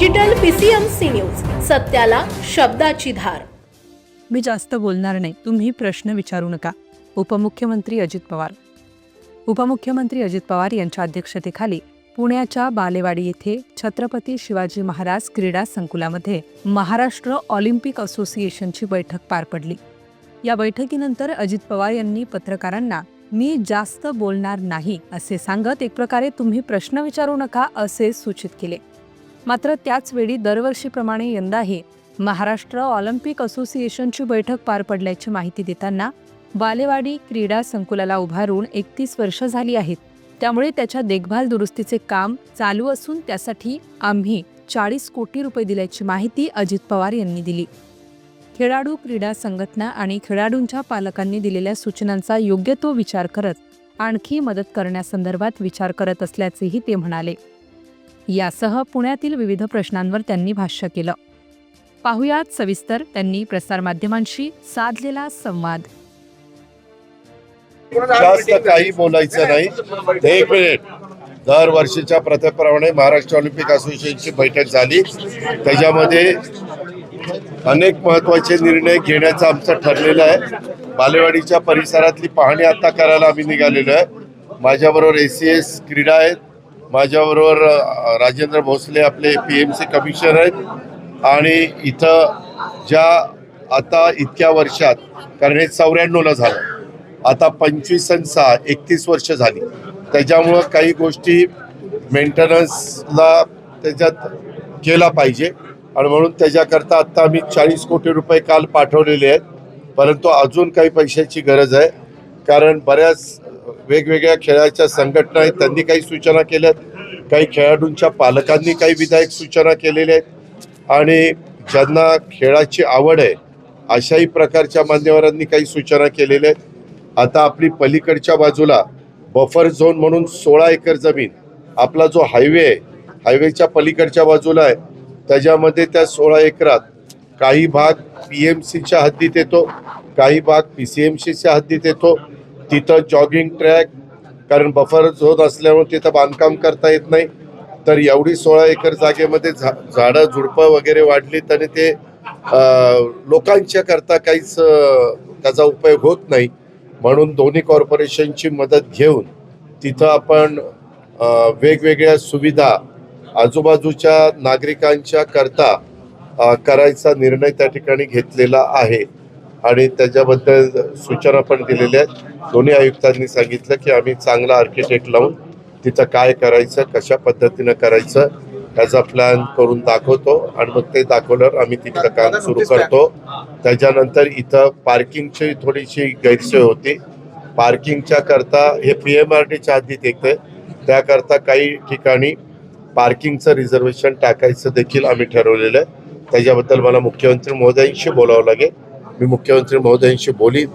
Digital PCMC news सत्याला शब्दाची धार. मी जास्त बोलणार नाही तुम्ही प्रश्न विचारू नका उपमुख्यमंत्री अजित पवार. उपमुख्यमंत्री अजित पवार यांच्या अध्यक्षतेखाली पुण्याच्या बालेवाडी येथे छत्रपती शिवाजी महाराज क्रीडा संकुलामध्ये महाराष्ट्र ऑलिम्पिक असोसिएशनची बैठक पार पडली. या बैठकीनंतर अजित पवार यांनी पत्रकारांना मी जास्त बोलणार नाही असे सांगत एक प्रकारे तुम्ही प्रश्न विचारू नका असे सूचित केले. मात्र त्याचवेळी दरवर्षीप्रमाणे यंदाही महाराष्ट्र ऑलिम्पिक असोसिएशनची बैठक पार पडल्याची माहिती देताना बालेवाडी क्रीडा संकुलाला उभारून एकतीस वर्ष झाली आहेत. त्यामुळे त्याच्या देखभाल दुरुस्तीचे काम चालू असून त्यासाठी आम्ही चाळीस कोटी रुपये दिल्याची माहिती अजित पवार यांनी दिली. खेळाडू क्रीडा संघटना आणि खेळाडूंच्या पालकांनी दिलेल्या सूचनांचा योग्य तो विचार करत आणखी मदत करण्यासंदर्भात विचार करत असल्याचेही ते म्हणाले. यासह पुण्यातील विविध प्रश्नांवर त्यांनी भाष्य केलं. पाहुयात सविस्तर त्यांनी प्रसारमाध्यमांशी साधलेला संवाद. जास्त काही बोलायचं नाही. एक मिनिट. दरवर्षीच्या प्रथेप्रमाणे महाराष्ट्र ऑलिम्पिक असोसिएशनची बैठक झाली. त्याच्यामध्ये अनेक महत्त्वाचे निर्णय घेण्याचं आमचं ठरलेलं आहे. बालेवाडीच्या परिसरातली पाहणी आता करायला आम्ही निघालेलो आहे. माझ्याबरोबर ए सी एस क्रीडा आहेत. माझ्याबरोबर राजेंद्र भोसले आपले पी एम सी कमिशनर आहेत. आणि इथं ज्या आता इतक्या वर्षात कारण हे चौऱ्याण्णवला झालं आता पंचवीस आणि सहा एकतीस वर्ष झाली. त्याच्यामुळं काही गोष्टी मेंटेनन्सला त्याच्यात केला पाहिजे. आणि म्हणून त्याच्याकरता आत्ता आम्ही चाळीस कोटी रुपये काल पाठवलेले आहेत. परंतु अजून काही पैशाची गरज आहे. कारण बऱ्याच वेगवेगळ्या खेळाच्या संघटना आहेत त्यांनी काही सूचना केल्यात. काही खेळाडूंच्या पालकांनी काही विधायक सूचना केलेल्या आहेत. आणि ज्यांना खेळाची आवड आहे अशाही प्रकारच्या मान्यवरांनी काही सूचना केलेल्या आहेत. आता आपली पलीकडच्या बाजूला बफर झोन म्हणून सोळा एकर जमीन आपला जो हायवे आहे हायवेच्या पलीकडच्या बाजूला आहे त्याच्यामध्ये त्या सोळा एकरात काही भाग पी एम सीच्या हद्दीत येतो काही भाग पी सी एम सीच्या हद्दीत येतो. तिथं जॉगिंग ट्रॅक कारण बफर झोन असल्यामुळे तिथं बांधकाम करता येत नाही. तर एवढी सोळा एकर जागेमध्ये झा झाडं झुडपं वगैरे वाढलीत आणि ते लोकांच्या करता काहीच त्याचा उपयोग होत नाही. म्हणून दोन्ही कॉर्पोरेशनची मदत घेऊन तिथं आपण वेगवेगळ्या सुविधा आजूबाजूच्या नागरिकांच्या करता करायचा निर्णय त्या ठिकाणी घेतलेला आहे. आणि त्याच्याबद्दल सूचना पण दिलेल्या आहेत. दोन्ही आयुक्तांनी सांगितलं की आम्ही चांगला आर्किटेक्ट लावून तिथं काय करायचं कशा पद्धतीनं करायचं त्याचा प्लॅन करून दाखवतो आणि मग ते दाखवल्यावर आम्ही तिथलं काम सुरू करतो. त्याच्यानंतर इथं पार्किंगची थोडीशी गैरसोय होती. पार्किंगच्या करता हे पी एम आर डीच्या हद्दीत येते. त्याकरता काही ठिकाणी पार्किंगचं रिझर्वेशन टाकायचं देखील आम्ही ठरवलेलं आहे. त्याच्याबद्दल मला मुख्यमंत्री महोदयांशी बोलावं लागेल. मी मुख्यमंत्री महोदयांशी बोलीन.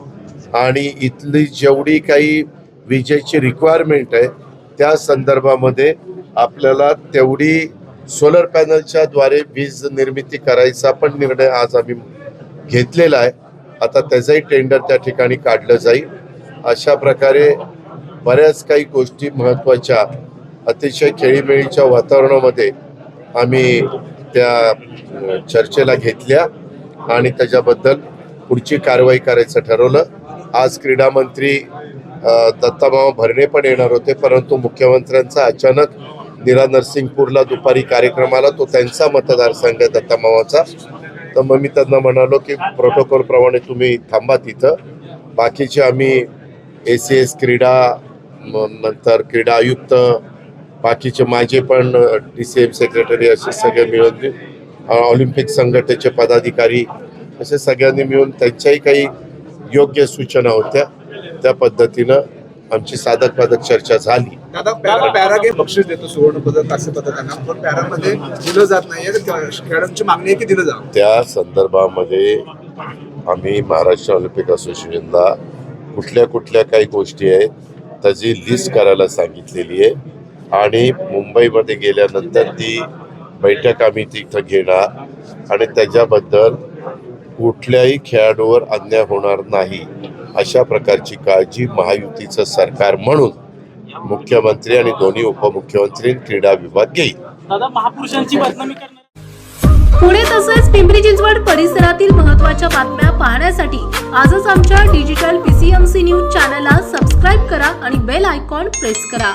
आणि इथली जेवढी काही विजेची रिक्वायरमेंट आहे त्या संदर्भामध्ये आपल्याला तेवढी सोलर पॅनलच्या द्वारे वीज निर्मिती करायचा पण निर्णय आज आम्ही घेतलेला आहे. आता त्याचंही टेंडर त्या ठिकाणी काढलं जाईल. अशा प्रकारे बऱ्याच काही गोष्टी महत्त्वाच्या अतिशय खेळीमेळीच्या वातावरणामध्ये आम्ही त्या चर्चेला घेतल्या. आणि त्याच्याबद्दल पुढची कारवाई करायचं ठरवलं. आज क्रीडा मंत्री दत्तामामा भरणे पण येणार होते परंतु मुख्यमंत्र्यांचा अचानक निरा नरसिंगपूरला दुपारी कार्यक्रमाला तो त्यांचा मतदारसंघ आहे दत्तामामाचा. तर मग मी त्यांना म्हणालो की प्रोटोकॉलप्रमाणे तुम्ही थांबा तिथं. बाकीचे आम्ही ए सी एस क्रीडा नंतर क्रीडा आयुक्त बाकीचे माझे पण डी सी एम सेक्रेटरी असे सगळे मिळून ऑलिम्पिक संघटनेचे पदाधिकारी असे सगळ्यांनी मिळून त्यांच्याही काही योग्य सूचना होत्या. त्या पद्धतीनं आमची साधक बाधक चर्चा झाली. दादा पॅरा पॅरा गेम बक्षीस देतो सुवर्ण पदक पदकांना पण पॅरामध्ये दिलं जात खेळाडूंची मागणी आहे की दिलं जावं? त्या संदर्भामध्ये आम्ही महाराष्ट्र ऑलिम्पिक असोसिएशनला कुठल्या कुठल्या काही गोष्टी आहेत त्याची लिस्ट करायला सांगितलेली आहे. आणि मुंबईमध्ये गेल्यानंतर ती बैठक आम्ही तिथं घेणार. आणि त्याच्याबद्दल कुठल्याही खेळाडूवर अन्याय होणार नाही अशा प्रकारची काळजी महायुतीचं सरकार म्हणून मुख्यमंत्री आणि दोन्ही उपमुख्यमंत्री क्रीडा विभाग घेईल. दादा महापुरुषांची बदनामी करणार पुणे तसेच पिंपरी चिंचवड परिसरातील महत्त्वाच्या बातम्या पाहण्यासाठी आजच आमच्या डिजिटल पीसीएमसी न्यूज चॅनलला सबस्क्राईब करा आणि बेल आयकॉन प्रेस करा.